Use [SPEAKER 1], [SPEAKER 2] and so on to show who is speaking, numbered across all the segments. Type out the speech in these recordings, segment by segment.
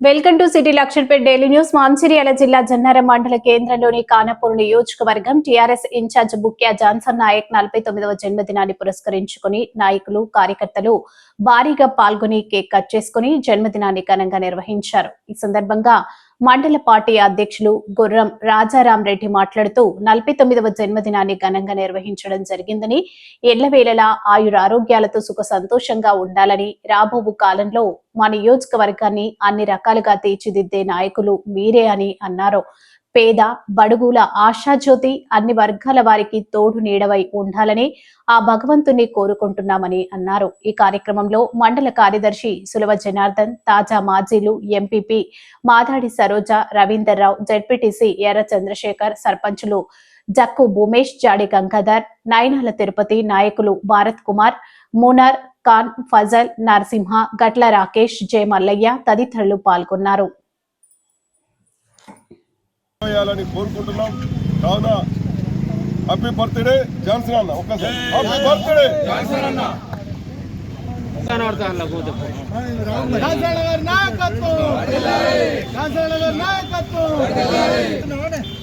[SPEAKER 1] Welcome to city లక్షణపేట్ daily news. Mancherial జిల్లా జన్నారం మండల కేంద్రంలోని కానపూర్ నియోజకవర్గం TRS incharge Bukya Johnson Naik నలభై తొమ్మిదవ జన్మదినాన్ని పురస్కరించుకుని నాయకులు కార్యకర్తలు భారీగా పాల్గొని కేక్ కట్ చేసుకుని జన్మదినాన్ని ఘనంగా నిర్వహించారు. ఈ సందర్భంగా మండల పార్టీ అధ్యక్షులు గుర్రం రాజారాం రెడ్డి మాట్లాడుతూ నలభై తొమ్మిదవ జన్మదినాన్ని ఘనంగా నిర్వహించడం జరిగిందని ఎల్లవేళలా ఆయురారోగ్యాలతో సుఖ సంతోషంగా ఉండాలని రాబోవు కాలంలో మా నియోజకవర్గాన్ని అన్ని రకాలుగా తీర్చిదిద్దే నాయకులు మీరే అని అన్నారు. పేద బడుగుల ఆశాజ్యోతి అన్ని వర్గాల వారికి తోడు నీడవై ఉండాలని ఆ భగవంతుని కోరుకుంటున్నామని అన్నారు. ఈ కార్యక్రమంలో మండల కార్యదర్శి సులభ జనార్దన్ తాజా మాజీలు ఎంపీపీ మాదాడి సరోజ రవీందర్ రావు జడ్పీటీసీ ఎర్ర చంద్రశేఖర్ సర్పంచులు జక్కు భూమేష్ జాడి గంగాధర్ నయనాల తిరుపతి నాయకులు భారత్ కుమార్ మునర్ ఖాన్ ఫజల్ నరసింహ గట్ల రాకేష్ జె మల్లయ్య తదితరులు పాల్గొన్నారు.
[SPEAKER 2] చేయాలని కోరుకుంటున్నాం. కావున హ్యాపీ బర్త్డే జాన్సన్ అన్న ఒక్కసారి. Happy birthday!
[SPEAKER 3] కాంసాల గారి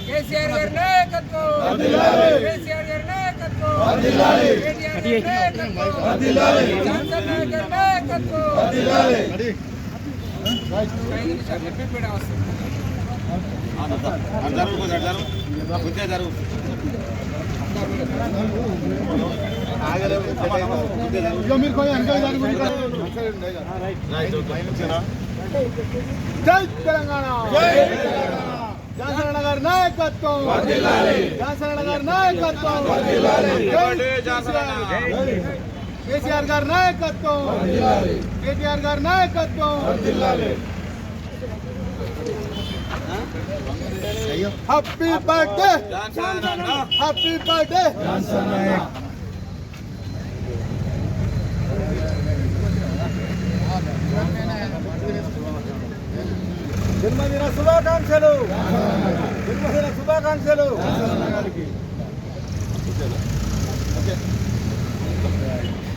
[SPEAKER 4] కేసీఆర్ గారి నాయకత్వం కేసీఆర్ గారి నాయకత్వం కేటీఆర్ గారి నాయకత్వం జాన్సన్ నాయక్ గారి నాయకత్వం ఐదు నిమిషాలు ఎంపీపీ వస్తుంది
[SPEAKER 3] ఇక మీరు కొంచెం వెనకాల దాని గురించి జై తెలంగాణ జాన్సన్ గారి నాయకత్వం జాన్సన్ గారి నాయకత్వం కేసీఆర్ గారి నాయకత్వం కేటీఆర్ గారి నాయకత్వం హ్యాపీ బర్త్డే హ్యాపీ బర్త్డే జన్మదిన శుభాకాంక్షలు. జన్మదిన శుభాకాంక్షలు. తమ్ముడు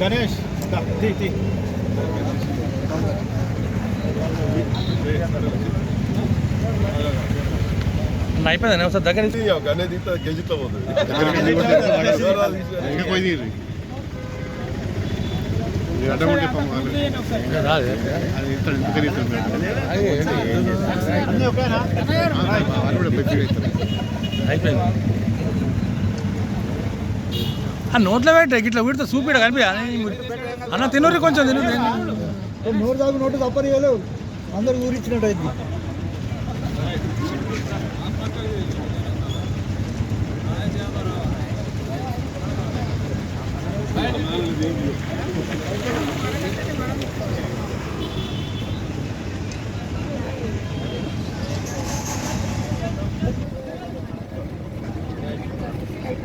[SPEAKER 3] గణేష్.
[SPEAKER 5] అయిపోయింది ఒకసారి దగ్గర
[SPEAKER 2] గెలిచితో పోతుంది
[SPEAKER 5] అయిపోయింది ఆ నోట్లో పెట్టే ఇట్లా వీడితో చూపిడ కనిపి అన్న తినరు కొంచెం తిను
[SPEAKER 3] నోరు దాకా నోటు తప్పని వేయలేవు అందరు ఊరించినట్టు అయితే Thank